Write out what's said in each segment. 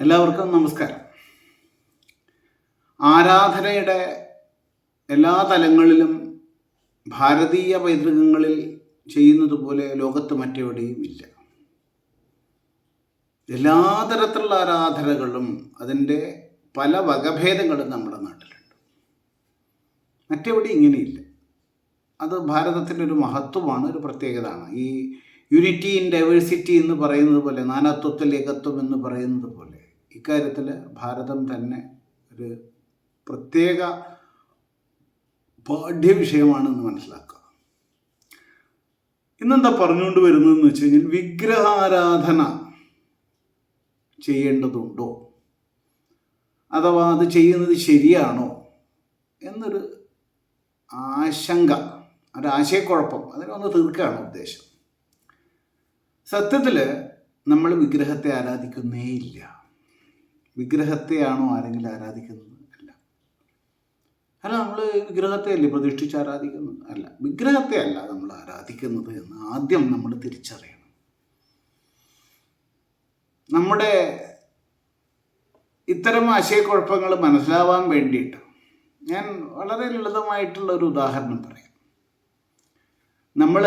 എല്ലാവർക്കും നമസ്കാരം. ആരാധനയുടെ എല്ലാ തലങ്ങളിലും ഭാരതീയ പൈതൃകങ്ങളിൽ ചെയ്യുന്നത് പോലെ ലോകത്ത് മറ്റെവിടെയും ഇല്ല. എല്ലാ തരത്തിലുള്ള ആരാധനകളും അതിന്റെ പല വകഭേദങ്ങളും നമ്മുടെ നാട്ടിലുണ്ട്. മറ്റെവിടെ ഇങ്ങനെയില്ല. അത് ഭാരതത്തിന്റെ ഒരു മഹത്വമാണ് ഒരു പ്രത്യേകതയാണ്. ഈ യൂണിറ്റി ഇൻ ഡൈവേഴ്സിറ്റി എന്ന് പറയുന്നത് പോലെ നാനാത്വത്തിൽ ഏകത്വം എന്ന് പറയുന്നത് പോലെ ഇക്കാര്യത്തിൽ ഭാരതം തന്നെ ഒരു പ്രത്യേക പാഠ്യവിഷയമാണെന്ന് മനസ്സിലാക്കുക. ഇന്നെന്താ പറഞ്ഞുകൊണ്ട് വരുന്നതെന്ന് വെച്ച് കഴിഞ്ഞാൽ വിഗ്രഹാരാധന ചെയ്യേണ്ടതുണ്ടോ? അഥവാ അത് ചെയ്യുന്നത് ശരിയാണോ? എന്നൊരു ആശങ്ക ഒരു ആശയക്കുഴപ്പം അതിനൊന്ന് തീർക്കുകയാണ് ഉദ്ദേശം. സത്യത്തിൽ നമ്മൾ വിഗ്രഹത്തെ ആരാധിക്കുന്നേ ഇല്ല. വിഗ്രഹത്തെയാണോ ആരെങ്കിലും ആരാധിക്കുന്നത്? അല്ല. അല്ല നമ്മൾ വിഗ്രഹത്തെ അല്ലേ പ്രതിഷ്ഠിച്ച് ആരാധിക്കുന്നത്? അല്ല വിഗ്രഹത്തെ അല്ല നമ്മൾ ആരാധിക്കുന്നത് എന്ന് ആദ്യം നമ്മൾ തിരിച്ചറിയണം. നമ്മുടെ ഇത്തരം ആശയക്കുഴപ്പങ്ങൾ മനസ്സിലാവാൻ വേണ്ടിയിട്ട് ഞാൻ വളരെ ലളിതമായിട്ടുള്ള ഒരു ഉദാഹരണം പറയാം. നമ്മൾ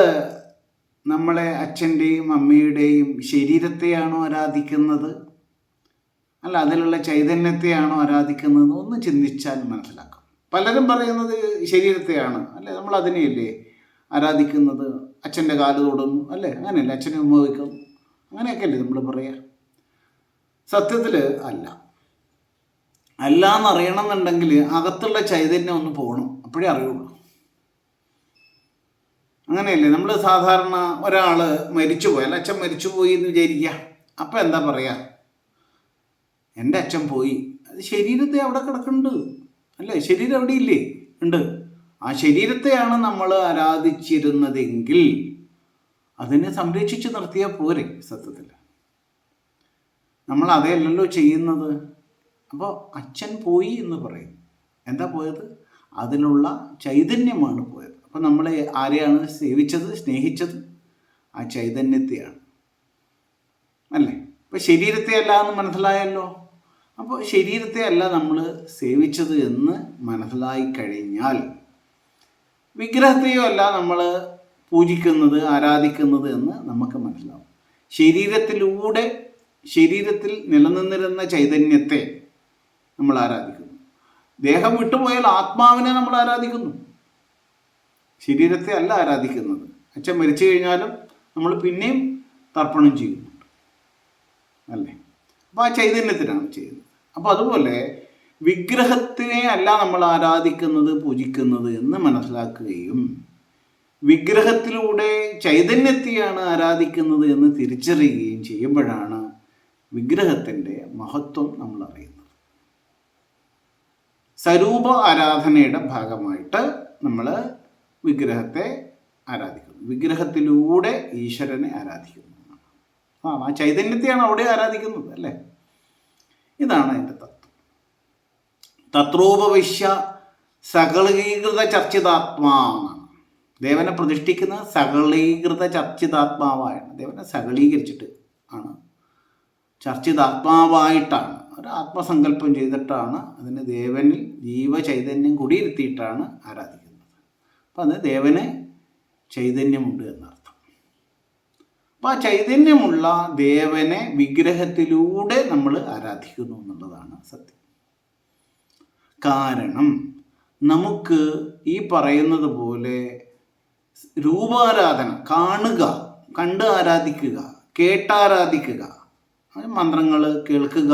നമ്മളെ അച്ഛന്റെയും അമ്മയുടെയും ശരീരത്തെയാണോ ആരാധിക്കുന്നത്? അല്ല അതിലുള്ള ചൈതന്യത്തെയാണോ ആരാധിക്കുന്നത്? ഒന്ന് ചിന്തിച്ചാൽ മനസ്സിലാക്കാം. പലരും പറയുന്നത് ശരീരത്തെയാണ്. അല്ലെ? നമ്മൾ അതിനെയല്ലേ ആരാധിക്കുന്നത്? അച്ഛന്റെ കാൽ തൊടുന്നു. അല്ലേ? അങ്ങനെയല്ലേ? അച്ഛനെ ഉമ്മ അങ്ങനെയൊക്കെ അല്ലേ നമ്മൾ പറയുക സത്യത്തിൽ അല്ല. അല്ല എന്നറിയണം എന്നുണ്ടെങ്കിൽ അകത്തുള്ള ചൈതന്യം ഒന്ന് പോകണം അപ്പോഴേ അറിയുള്ളൂ. അങ്ങനെയല്ലേ? നമ്മൾ സാധാരണ ഒരാൾ മരിച്ചു പോയി അല്ല അച്ഛൻ മരിച്ചു പോയി എന്ന് വിചാരിക്കുക. അപ്പം എന്താ പറയുക എന്റെ അച്ഛൻ പോയി. അത് ശരീരത്തെ അവിടെ കിടക്കുന്നുണ്ട്. അല്ലേ? ശരീരം അവിടെ ഇല്ലേ? ഉണ്ട്. ആ ശരീരത്തെയാണ് നമ്മൾ ആരാധിച്ചിരുന്നതെങ്കിൽ അതിനെ സംരക്ഷിച്ചു നിർത്തിയാൽ പോരെ സത്യത്തിൽ. നമ്മൾ അതേയല്ലല്ലോ ചെയ്യുന്നത്. അപ്പോൾ അച്ഛൻ പോയി എന്ന് പറയും. എന്താ പോയത്? അതിനുള്ള ചൈതന്യമാണ് പോയത്. അപ്പോൾ നമ്മൾ ആരെയാണ് സേവിച്ചത് സ്നേഹിച്ചത്? ആ ചൈതന്യത്തെയാണ്. അല്ലേ? ഇപ്പം ശരീരത്തെ അല്ല എന്ന് മനസ്സിലായല്ലോ? അപ്പോൾ ശരീരത്തെ അല്ല നമ്മൾ സേവിച്ചത് എന്ന് മനസ്സിലായി കഴിഞ്ഞാൽ വിഗ്രഹത്തെയോ അല്ല നമ്മൾ പൂജിക്കുന്നത് ആരാധിക്കുന്നത് എന്ന് നമുക്ക് മനസ്സിലാവും. ശരീരത്തിലൂടെ ശരീരത്തിൽ നിലനിന്നിരുന്ന ചൈതന്യത്തെ നമ്മൾ ആരാധിക്കുന്നു. ദേഹം വിട്ടുപോയാൽ ആത്മാവിനെ നമ്മൾ ആരാധിക്കുന്നു. ശരീരത്തെ അല്ല ആരാധിക്കുന്നത്. അച്ഛൻ മരിച്ചു കഴിഞ്ഞാലും നമ്മൾ പിന്നെയും തർപ്പണം ചെയ്യുന്നുണ്ട്. അല്ലേ? അപ്പോൾ ആ ചൈതന്യത്തിനാണ് ചെയ്യുന്നത്. അപ്പോൾ അതുപോലെ വിഗ്രഹത്തിനെ അല്ല നമ്മൾ ആരാധിക്കുന്നത് പൂജിക്കുന്നത് എന്ന് മനസ്സിലാക്കുകയും വിഗ്രഹത്തിലൂടെ ചൈതന്യത്തെയാണ് ആരാധിക്കുന്നത് എന്ന് തിരിച്ചറിയുകയും ചെയ്യുമ്പോഴാണ് വിഗ്രഹത്തിന്റെ മഹത്വം നമ്മൾ അറിയുന്നത്. സ്വരൂപ ആരാധനയുടെ ഭാഗമായിട്ട് നമ്മൾ വിഗ്രഹത്തെ ആരാധിക്കുന്നു. വിഗ്രഹത്തിലൂടെ ഈശ്വരനെ ആരാധിക്കുന്നു. ആ ആ ചൈതന്യത്തെയാണ് അവിടെ ആരാധിക്കുന്നത് അല്ലേ? ഇതാണ് അതിന്റെ തത്വം. തത്രോപവിശ്യ സകളീകൃത ചർച്ചിതാത്മാ എന്നാണ് ദേവനെ പ്രതിഷ്ഠിക്കുന്ന സകളീകൃത ചർച്ചിതാത്മാവായാണ്. ദേവനെ സകളീകരിച്ചിട്ട് ആണ്. ചർച്ചിതാത്മാവായിട്ടാണ്. ഒരു ആത്മസങ്കല്പം ചെയ്തിട്ടാണ് അതിന് ദേവനിൽ ജീവചൈതന്യം കുടിയിരുത്തിയിട്ടാണ് ആരാധിക്കുന്നത്. അപ്പം അത് ദേവന് ചൈതന്യമുണ്ട് എന്നർത്ഥം. അപ്പം ആ ചൈതന്യമുള്ള ദേവനെ വിഗ്രഹത്തിലൂടെ നമ്മൾ ആരാധിക്കുന്നു എന്നുള്ളതാണ് സത്യം. കാരണം നമുക്ക് ഈ പറയുന്നത് പോലെ രൂപാരാധന കാണുക കണ്ട് ആരാധിക്കുക കേട്ടാരാധിക്കുക മന്ത്രങ്ങൾ കേൾക്കുക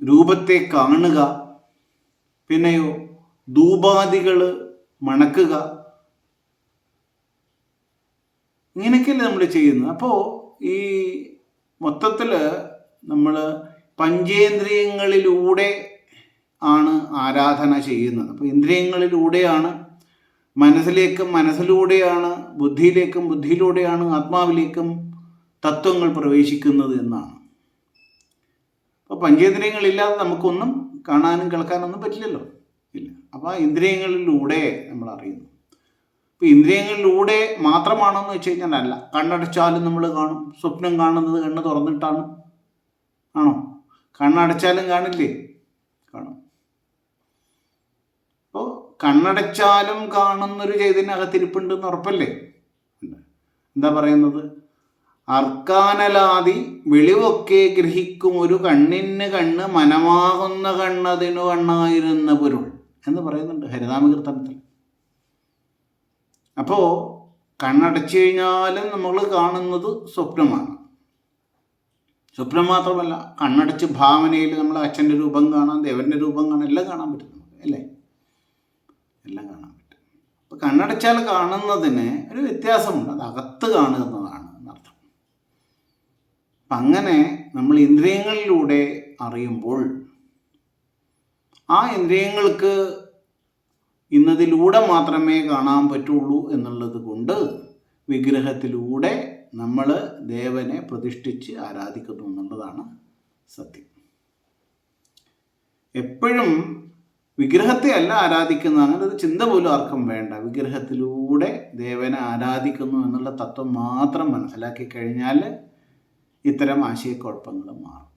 രൂപത്തെ കാണുക പിന്നെയോ ധൂപാദികൾ മണക്കുക ഇങ്ങനെയൊക്കെയല്ലേ നമ്മൾ ചെയ്യുന്നത്? അപ്പോൾ ഈ മൊത്തത്തിൽ നമ്മൾ പഞ്ചേന്ദ്രിയങ്ങളിലൂടെ ആണ് ആരാധന ചെയ്യുന്നത്. അപ്പോൾ ഇന്ദ്രിയങ്ങളിലൂടെയാണ് മനസ്സിലേക്കും മനസ്സിലൂടെയാണ് ബുദ്ധിയിലേക്കും ബുദ്ധിയിലൂടെയാണ് ആത്മാവിലേക്കും തത്വങ്ങൾ പ്രവേശിക്കുന്നത് എന്നാണ്. അപ്പോൾ പഞ്ചേന്ദ്രിയങ്ങളില്ലാതെ നമുക്കൊന്നും കാണാനും കേൾക്കാനൊന്നും പറ്റില്ലല്ലോ. ഇല്ല. അപ്പോൾ ആ ഇന്ദ്രിയങ്ങളിലൂടെ നമ്മൾ അറിയുന്നു ഇപ്പം ഇന്ദ്രിയങ്ങളിലൂടെ മാത്രമാണെന്ന് വെച്ച് കഴിഞ്ഞാൽ അല്ല. കണ്ണടച്ചാലും നമ്മൾ കാണും. സ്വപ്നം കാണുന്നത് കണ്ണ് തുറന്നിട്ടാണ്. ആണോ? കണ്ണടച്ചാലും കാണില്ലേ? കാണും. അപ്പോൾ കണ്ണടച്ചാലും കാണുന്നൊരു ചൈതന്യകത്തിരിപ്പുണ്ടെന്ന് ഉറപ്പല്ലേ? എന്താ പറയുന്നത്? അർക്കാനലാതി വെളിവൊക്കെ ഗ്രഹിക്കും ഒരു കണ്ണിന് കണ്ണ് മനമാകുന്ന കണ്ണതിനു കണ്ണായിരുന്ന പൊരുൾ എന്ന് പറയുന്നുണ്ട് ഹരിതാമകീർത്തനത്തിൽ അപ്പോൾ കണ്ണടച്ചു കഴിഞ്ഞാലും നമ്മൾ കാണുന്നത് സ്വപ്നമാണ്. സ്വപ്നം മാത്രമല്ല കണ്ണടച്ച് ഭാവനയിൽ നമ്മൾ അച്ഛന്റെ രൂപം കാണാം ദേവന്റെ രൂപം കാണാം എല്ലാം കാണാൻ പറ്റും നമുക്ക് അല്ലേ? എല്ലാം കാണാൻ പറ്റും. അപ്പോൾ കണ്ണടച്ചാൽ കാണുന്നതിന് ഒരു വ്യത്യാസമുണ്ട്. അത് അകത്ത് കാണുന്നതാണ് എന്നർത്ഥം. അപ്പം അങ്ങനെ നമ്മൾ ഇന്ദ്രിയങ്ങളിലൂടെ അറിയുമ്പോൾ ആ ഇന്ദ്രിയങ്ങൾക്ക് ഇന്നതിലൂടെ മാത്രമേ കാണാൻ പറ്റുള്ളൂ എന്നുള്ളത് കൊണ്ട് വിഗ്രഹത്തിലൂടെ നമ്മൾ ദേവനെ പ്രതിഷ്ഠിച്ച് ആരാധിക്കുന്നു എന്നുള്ളതാണ് സത്യം. എപ്പോഴും വിഗ്രഹത്തെ അല്ല ആരാധിക്കുന്ന അങ്ങനെ ഒരു ചിന്ത പോലും ആർക്കും വേണ്ട. വിഗ്രഹത്തിലൂടെ ദേവനെ ആരാധിക്കുന്നു എന്നുള്ള തത്വം മാത്രം മനസ്സിലാക്കി കഴിഞ്ഞാൽ ഇത്തരം ആശയക്കുഴപ്പങ്ങൾ മാറും.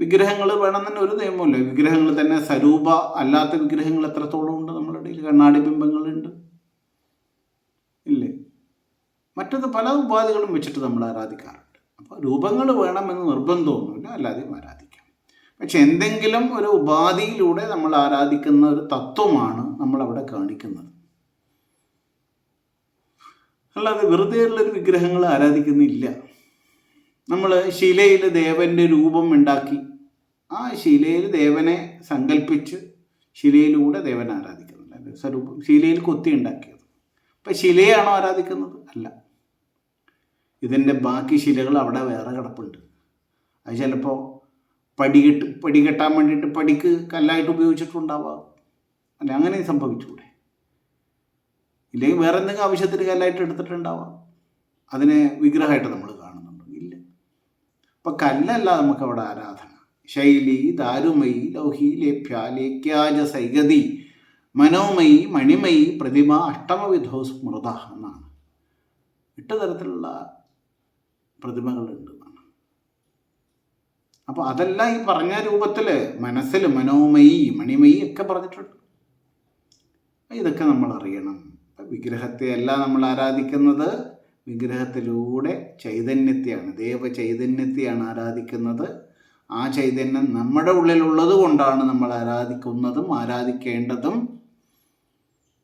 വിഗ്രഹങ്ങൾ വേണം തന്നെ ഒരു നിയമമില്ല വിഗ്രഹങ്ങൾ തന്നെ സ്വരൂപ അല്ലാത്ത വിഗ്രഹങ്ങൾ എത്രത്തോളം ഉണ്ട് നമ്മുടെ ഇടയിൽ? കണ്ണാടി ബിംബങ്ങളുണ്ട്. ഇല്ലേ? മറ്റത് പല ഉപാധികളും വെച്ചിട്ട് നമ്മൾ ആരാധിക്കാറുണ്ട്. അപ്പോൾ രൂപങ്ങൾ വേണമെന്ന് നിർബന്ധമൊന്നുമില്ല അല്ലാതെയും ആരാധിക്കാം. പക്ഷെ എന്തെങ്കിലും ഒരു ഉപാധിയിലൂടെ നമ്മൾ ആരാധിക്കുന്ന ഒരു തത്വമാണ് നമ്മൾ അവിടെ കാണിക്കുന്നത്. അല്ലാതെ വെറുതെ ഉള്ളൊരു വിഗ്രഹങ്ങൾ ആരാധിക്കുന്നില്ല. നമ്മൾ ശിലയിൽ ദേവന്റെ രൂപം ഉണ്ടാക്കി ആ ശിലയിൽ ദേവനെ സങ്കല്പിച്ച് ശിലയിലൂടെ ദേവനെ ആരാധിക്കുന്നുണ്ട്. അല്ലേ? സ്വരൂപം ശിലയിൽ കൊത്തി ഉണ്ടാക്കിയത്. അപ്പം ശിലയാണോ ആരാധിക്കുന്നത്? അല്ല. ഇതിന്റെ ബാക്കി ശിലകൾ അവിടെ വേറെ കിടപ്പുണ്ട്. അത് ചിലപ്പോൾ പടികെട്ട് പടി കെട്ടാൻ വേണ്ടിയിട്ട് പടിക്ക് കല്ലായിട്ട് ഉപയോഗിച്ചിട്ടുണ്ടാവാം. അല്ല അങ്ങനെ സംഭവിച്ചൂടെ? ഇല്ലെങ്കിൽ വേറെ എന്തെങ്കിലും ആവശ്യത്തിന് കല്ലായിട്ട് എടുത്തിട്ടുണ്ടാവാം. അതിനെ വിഗ്രഹമായിട്ട് നമ്മൾ കാണുന്നുണ്ടോ? ഇല്ല. അപ്പം കല്ലല്ല നമുക്ക് അവിടെ ആരാധന. ശൈലി ദാരുമയി ലൗഹി ലേഭ്യ ലേഖ്യാജ സൈഗതി മനോമയി മണിമയി പ്രതിമ അഷ്ടമവിധോ സ്മൃത എന്നാണ്. എട്ട് തരത്തിലുള്ള പ്രതിമകളുണ്ട് എന്നാണ്. അപ്പോൾ അതെല്ലാം ഈ പറഞ്ഞ രൂപത്തിൽ മനസ്സിൽ മനോമയി മണിമയി ഒക്കെ പറഞ്ഞിട്ടുണ്ട്. ഇതൊക്കെ നമ്മൾ അറിയണം. വിഗ്രഹത്തെ അല്ല നമ്മൾ ആരാധിക്കുന്നത്. വിഗ്രഹത്തിലൂടെ ചൈതന്യത്തെയാണ് ദേവ ചൈതന്യത്തെയാണ് ആരാധിക്കുന്നത്. ആ ചൈതന്യം നമ്മുടെ ഉള്ളിലുള്ളത് കൊണ്ടാണ് നമ്മൾ ആരാധിക്കുന്നതും ആരാധിക്കേണ്ടതും.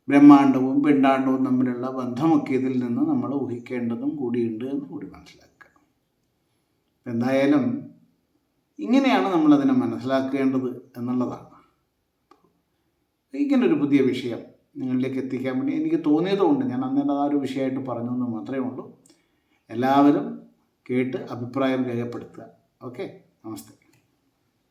ബ്രഹ്മാണ്ടവും പിണ്ടാണ്ടവും തമ്മിലുള്ള ബന്ധമൊക്കെ ഇതിൽ നിന്ന് നമ്മൾ ഊഹിക്കേണ്ടതും കൂടിയുണ്ട് എന്ന് കൂടി മനസ്സിലാക്കുക. എന്തായാലും ഇങ്ങനെയാണ് നമ്മളതിനെ മനസ്സിലാക്കേണ്ടത് എന്നുള്ളതാണ്. ഇങ്ങനൊരു പുതിയ വിഷയം നിങ്ങളിലേക്ക് എത്തിക്കാൻ വേണ്ടി എനിക്ക് തോന്നിയതുകൊണ്ട് ഞാൻ അന്നേരം ആ ഒരു വിഷയമായിട്ട് പറഞ്ഞു എന്ന് മാത്രമേ ഉള്ളൂ. എല്ലാവരും കേട്ട് അഭിപ്രായം രേഖപ്പെടുത്തുക. ഓക്കെ? Namaste.